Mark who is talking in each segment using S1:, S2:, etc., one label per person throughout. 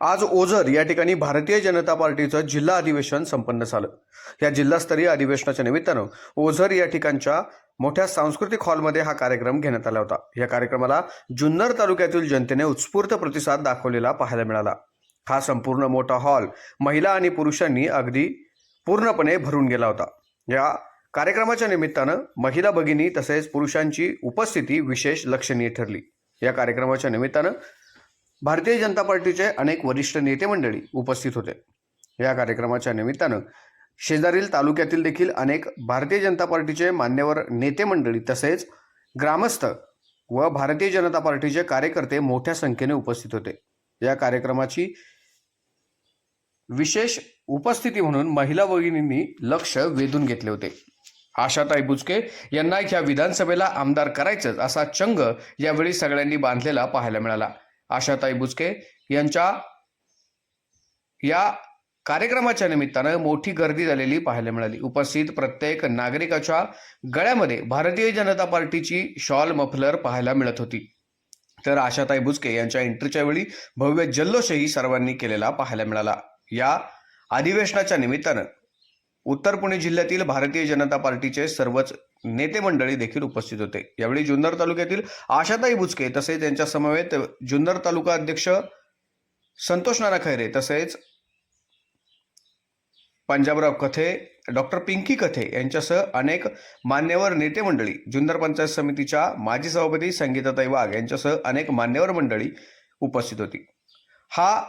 S1: आज ओझर या ठिकाणी भारतीय जनता पार्टीचं जिल्हा अधिवेशन संपन्न झालं. या जिल्हास्तरीय अधिवेशनाच्या निमित्तानं ओझर या ठिकाणच्या मोठ्या सांस्कृतिक हॉलमध्ये हा कार्यक्रम घेण्यात आला होता. या कार्यक्रमाला जुन्नर तालुक्यातील जनतेने उत्स्फूर्त प्रतिसाद दाखवलेला पाहायला मिळाला. हा संपूर्ण मोठा हॉल महिला आणि पुरुषांनी अगदी पूर्णपणे भरून गेला होता. या कार्यक्रमाच्या निमित्तानं महिला भगिनी तसेच पुरुषांची उपस्थिती विशेष लक्षणीय ठरली. या कार्यक्रमाच्या निमित्तानं भारतीय जनता पार्टीचे अनेक वरिष्ठ नेते मंडळी उपस्थित होते. या कार्यक्रमाच्या निमित्तानं शेजारील तालुक्यातील देखील अनेक भारतीय जनता पार्टीचे मान्यवर नेते मंडळी तसेच ग्रामस्थ व भारतीय जनता पार्टीचे कार्यकर्ते मोठ्या संख्येने उपस्थित होते. या कार्यक्रमाची विशेष उपस्थिती म्हणून महिला भगिनींनी लक्ष वेधून घेतले होते. आशाताई बुचके यांना ह्या विधानसभेला आमदार करायचंच असा चंग यावेळी सगळ्यांनी बांधलेला पाहायला मिळाला. आशाताई बुचके यांच्या या कार्यक्रमाच्या निमित्तानं मोठी गर्दी झालेली पाहायला मिळाली. उपस्थित प्रत्येक नागरिकाच्या गळ्यामध्ये भारतीय जनता पार्टीची शॉल मफलर पाहायला मिळत होती. तर आशाताई बुचके यांच्या एंट्रीच्या वेळी भव्य जल्लोषही सर्वांनी केलेला पाहायला मिळाला. या अधिवेशनाच्या निमित्तानं उत्तर पुणे जिल्ह्यातील भारतीय जनता पार्टीचे सर्वच नेते मंडळी देखील उपस्थित होते. यावेळी जुन्नर तालुक्यातील आशाताई बुचके तसेच त्यांच्या समवेत जुन्नर तालुका अध्यक्ष संतोष नाना खैरे तसेच पंजाबराव कथे डॉक्टर पिंकी कथे यांच्यासह अनेक मान्यवर नेते मंडळी जुन्नर पंचायत समितीच्या माजी सभापती संगीताताई वाघ यांच्यासह अनेक मान्यवर मंडळी उपस्थित होती. हा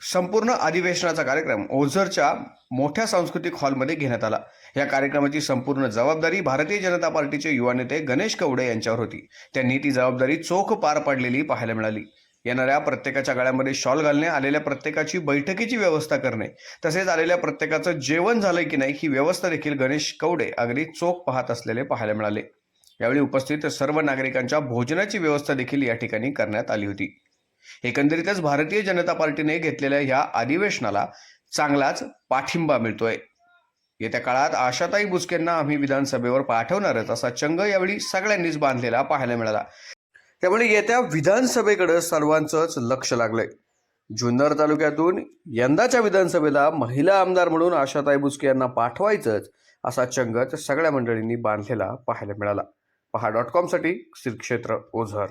S1: संपूर्ण अधिवेशनाचा कार्यक्रम ओझरच्या मोठ्या सांस्कृतिक हॉलमध्ये घेण्यात आला. या कार्यक्रमाची संपूर्ण जबाबदारी भारतीय जनता पार्टीचे युवा नेते गणेश कवडे यांच्यावर होती. त्यांनी ती जबाबदारी चोख पार पाडलेली पाहायला मिळाली. येणाऱ्या प्रत्येकाच्या गळ्यामध्ये शॉल घालणे आलेल्या प्रत्येकाची बैठकीची व्यवस्था करणे तसेच आलेल्या प्रत्येकाचं जेवण झालंय की नाही ही व्यवस्था देखील गणेश कवडे अगदी चोख पाहत असलेले पाहायला मिळाले. यावेळी उपस्थित सर्व नागरिकांच्या भोजनाची व्यवस्था देखील या ठिकाणी करण्यात आली होती. एकंदरीतच भारतीय जनता पार्टीने घेतलेल्या ह्या अधिवेशनाला चांगलाच पाठिंबा मिळतोय. येत्या काळात आशाताई बुचकेंना आम्ही विधानसभेवर पाठवणारच असा चंग यावेळी सगळ्यांनीच बांधलेला पाहायला मिळाला. त्यामुळे येत्या विधानसभेकडे सर्वांचंच लक्ष लागलंय. जुन्नर तालुक्यातून यंदाच्या विधानसभेला महिला आमदार म्हणून आशाताई बुचके यांना पाठवायचंच असा चंगच सगळ्या मंडळींनी बांधलेला पाहायला मिळाला. पहा डॉट कॉमसाठी श्रीक्षेत्र ओझर.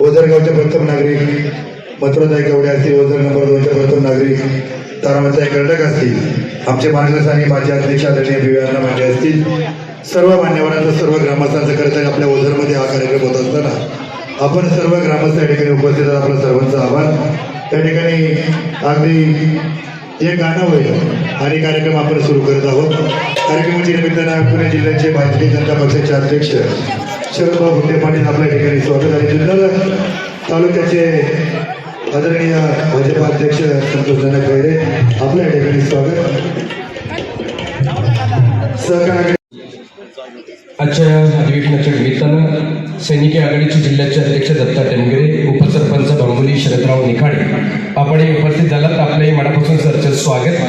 S2: ओझरगावचे प्रथम नागरिक मथुराताई कवडे असतील ओझर नंबर दोनचे प्रथम नागरिक तारामताई कर्डक असतील आमचे मार्गदर्शनी माझे अध्यक्ष आदरणीय विवेकानंद म्हणजे असतील. सर्व मान्यवरांचं सर्व ग्रामस्थांचं कर्तव्य आपल्या ओझरमध्ये हा कार्यक्रम होत असताना आपण सर्व ग्रामस्थ या ठिकाणी उपस्थित आपलं सर्वांचं आभार. त्या ठिकाणी अगदी एक गाणं होईल आणि कार्यक्रम आपण सुरू करत आहोत. कार्यक्रमाच्या निमित्तानं पुणे जिल्ह्याचे भारतीय जनता पक्षाचे अध्यक्ष शरदभाऊ गुंडे पाटील आपल्या ठिकाणी स्वागत आणि जुन्नर तालुक्याचे आदरणीय भाजपा अध्यक्ष संतोष जनक खैरे आपल्या ठिकाणी स्वागत. सहकार
S3: आजच्या अधिवेशनाच्या निमित्तानं सैनिकी आघाडीचे जिल्ह्याचे अध्यक्ष दत्ता टेमगिरे उपसरपंच भांगुली शरदराव निखाडे आपण उपस्थित झालात. आपले मनापासून सरचे स्वागत.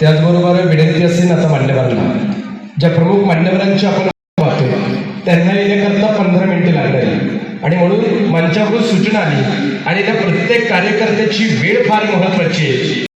S3: त्याचबरोबर विनंती असेल आता मान्यवरांना. ज्या प्रमुख मान्यवरांची आपण पाहतो त्यांना येण्याकरता पंधरा मिनिटे लागणार आणि म्हणून मंचावर सूचना आली. आणि त्या प्रत्येक कार्यकर्त्याची वेळ फार महत्वाची आहे.